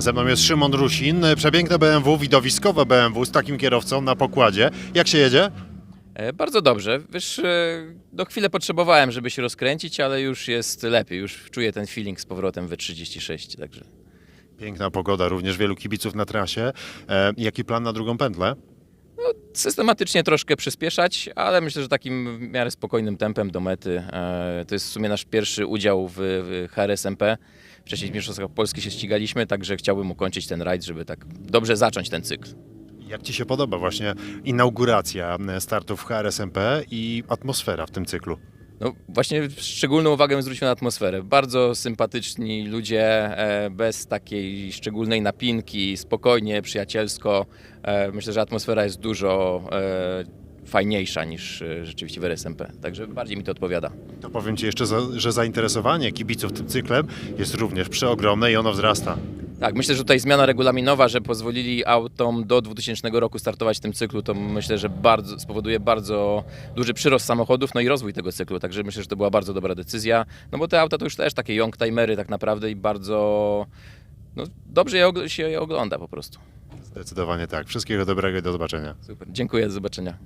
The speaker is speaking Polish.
Ze mną jest Szymon Rusin, przepiękne BMW, widowiskowe BMW z takim kierowcą na pokładzie. Jak się jedzie? E, Bardzo dobrze. Wiesz, e, no chwilę potrzebowałem, żeby się rozkręcić, ale już jest lepiej. Już czuję ten feeling z powrotem w 36, także Piękna pogoda, również wielu kibiców na trasie. E, jaki plan na drugą pętlę? Systematycznie troszkę przyspieszać, ale myślę, że takim w miarę spokojnym tempem do mety. E, To jest w sumie nasz pierwszy udział w, HRSMP. Wcześniej w Mistrzostwach Polski się ścigaliśmy, także chciałbym ukończyć ten rajd, żeby tak dobrze zacząć ten cykl. Jak Ci się podoba właśnie inauguracja startów HRSMP i atmosfera w tym cyklu? No właśnie szczególną uwagę zwrócił na atmosferę. Bardzo sympatyczni ludzie, e, bez takiej szczególnej napinki, spokojnie, przyjacielsko. E, Myślę, że atmosfera jest dużo e, fajniejsza niż rzeczywiście w RSMP. Także bardziej mi to odpowiada. To powiem Ci jeszcze, że zainteresowanie kibiców tym cyklem jest również przeogromne i ono wzrasta. Tak, myślę, że tutaj zmiana regulaminowa, że pozwolili autom do 2000 roku startować w tym cyklu, to myślę, że bardzo, spowoduje bardzo duży przyrost samochodów, no i rozwój tego cyklu, także myślę, że to była bardzo dobra decyzja, no bo te auta to już też takie young timery tak naprawdę i bardzo no, dobrze je, się je ogląda po prostu. Zdecydowanie tak. Wszystkiego dobrego i do zobaczenia. Super, dziękuję, do zobaczenia.